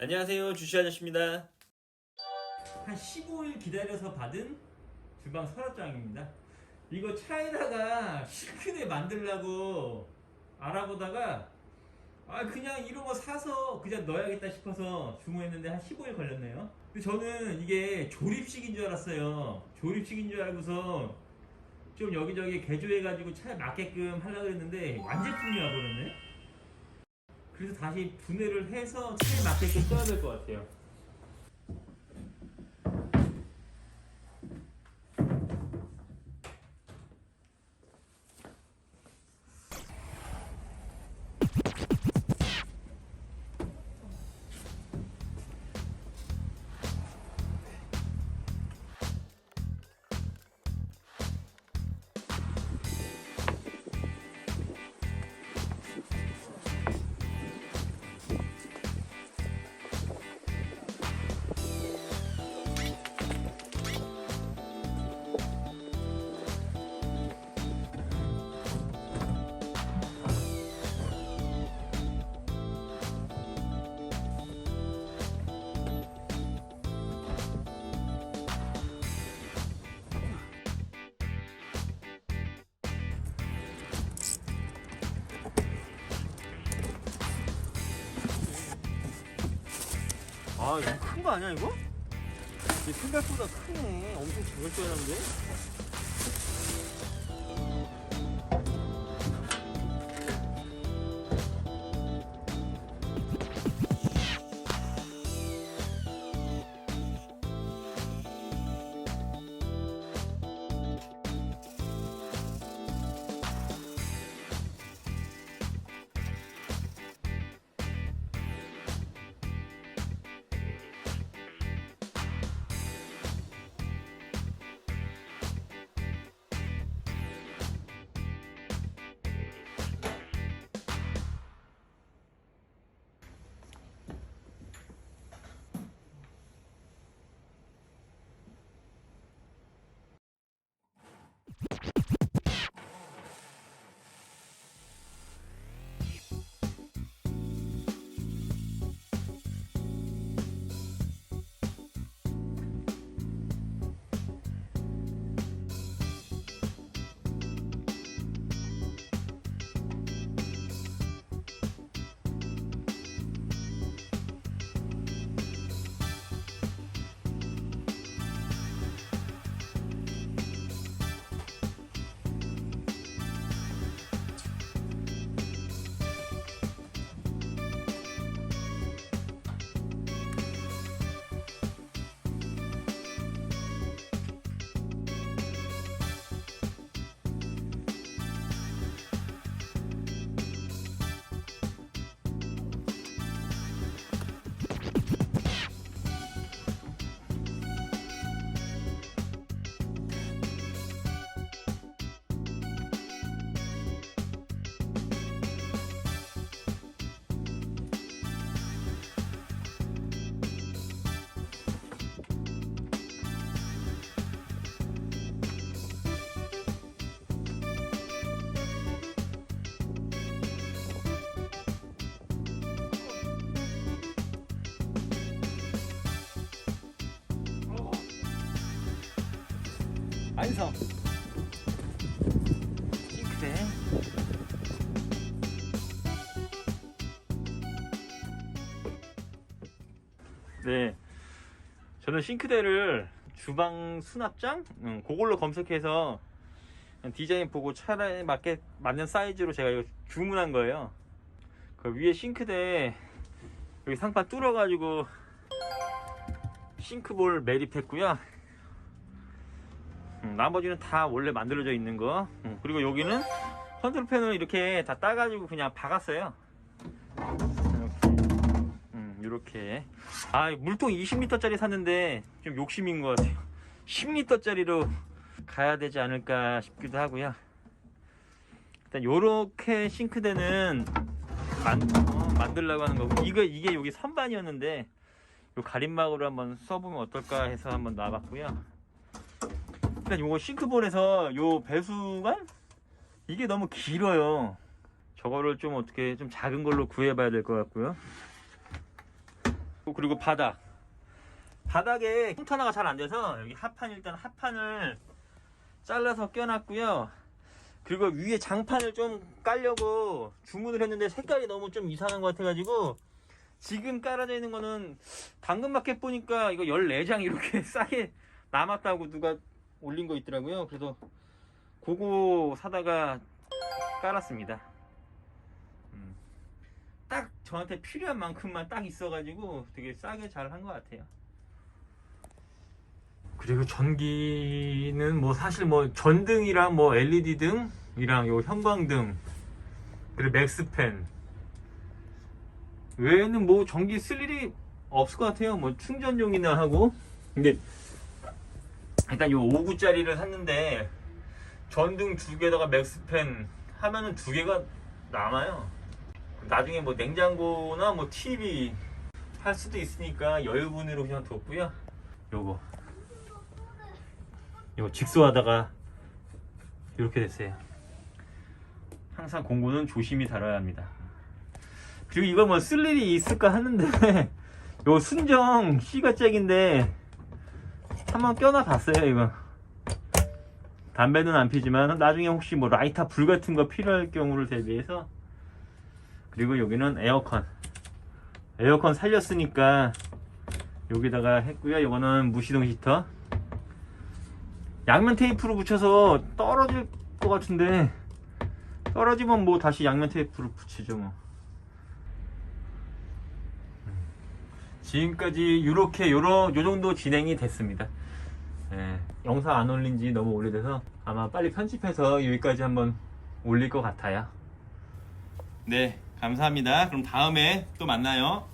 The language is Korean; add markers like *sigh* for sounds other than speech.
안녕하세요 주시 아저씨입니다. 한 15일 기다려서 받은 주방 서랍장입니다. 이거 차에다가 싱크대 만들려고 알아보다가 아 그냥 이런 거 사서 그냥 넣어야겠다 싶어서 주문했는데 한 15일 걸렸네요. 근데 저는 이게 조립식인 줄 알았어요. 조립식인 줄 알고서 좀 여기저기 개조해가지고 차에 맞게끔 하려고 했는데 완제품이 와 버렸네 그래서 다시 분해를 해서 차에 맞게끔 써야 될 것 같아요. 아, 이거 큰 거 아니야, 이거? 이 생각보다 크네. 엄청 작을 줄 알았는데. 완성. 싱크대. 네. 저는 싱크대를 주방 수납장? 음, 그걸로 검색해서 디자인 보고 차에 맞게 맞는 사이즈로 제가 이거 주문한 거예요. 그 위에 싱크대 여기 상판 뚫어가지고 싱크볼 매립했고요. 음, 나머지는 다 원래 만들어져 있는 거. 음, 그리고 여기는 컨트롤 패널 이렇게 다 따가지고 그냥 박았어요. 이렇게. 음, 이렇게. 아, 물통 20리터짜리 샀는데 좀 욕심인 것 같아요. 10리터짜리로 가야 되지 않을까 싶기도 하고요. 일단 요렇게 싱크대는 만, 어, 만들려고 하는 거고 이거 이게 여기 선반이었는데 요 가림막으로 한번 써보면 어떨까 해서 한번 놔봤고요. 일단 요거 싱크볼에서 요 배수관 이게 너무 길어요. 저거를 좀 어떻게 좀 작은 걸로 구해 봐야 될 것 같고요. 그리고 바닥. 바닥에 홈터나가 잘 안 돼서 여기 하판 일단 하판을 잘라서 껴놨고요. 그리고 위에 장판을 좀 깔려고 주문을 했는데 색깔이 너무 좀 이상한 것 같아가지고 지금 깔아져 있는 거는 당근마켓 보니까 이거 14장 이렇게 *laughs* 싸게 남았다고 누가 올린 거 있더라고요. 그래서 그거 사다가 깔았습니다. 음. 딱 저한테 필요한 만큼만 딱 있어가지고 되게 싸게 잘 한 것 같아요. 그리고 전기는 뭐 사실 뭐 전등이랑 뭐 LED 등이랑 요 형광등 그리고 맥스팬 외에는 뭐 전기 쓸 일이 없을 것 같아요. 뭐 충전용이나 하고 근데 일단 요 5구짜리를 샀는데 전등 두 개다가 맥스팬 하면은 두 개가 남아요. 나중에 뭐 냉장고나 뭐 TV 할 수도 있으니까 여유분으로 그냥 뒀고요. 요거 이거 직수하다가 이렇게 됐어요. 항상 공구는 조심히 다뤄야 합니다. 그리고 이거 뭐 쓸 일이 있을까 하는데 *laughs* 요 순정 C가 잭인데 한번 껴놔 봤어요 이거. 담배는 안 피지만 나중에 혹시 뭐 라이터 불 같은 거 필요할 경우를 대비해서. 그리고 여기는 에어컨. 에어컨 살렸으니까 여기다가 했고요. 이거는 무시동 히터. 양면 테이프로 붙여서 떨어질 것 같은데 떨어지면 뭐 다시 양면 테이프로 붙이죠 뭐 지금까지 이렇게 요러 요 정도 진행이 됐습니다. 예, 영상 안 올린 지 너무 오래돼서 아마 빨리 편집해서 여기까지 한번 올릴 것 같아요. 네 감사합니다. 그럼 다음에 또 만나요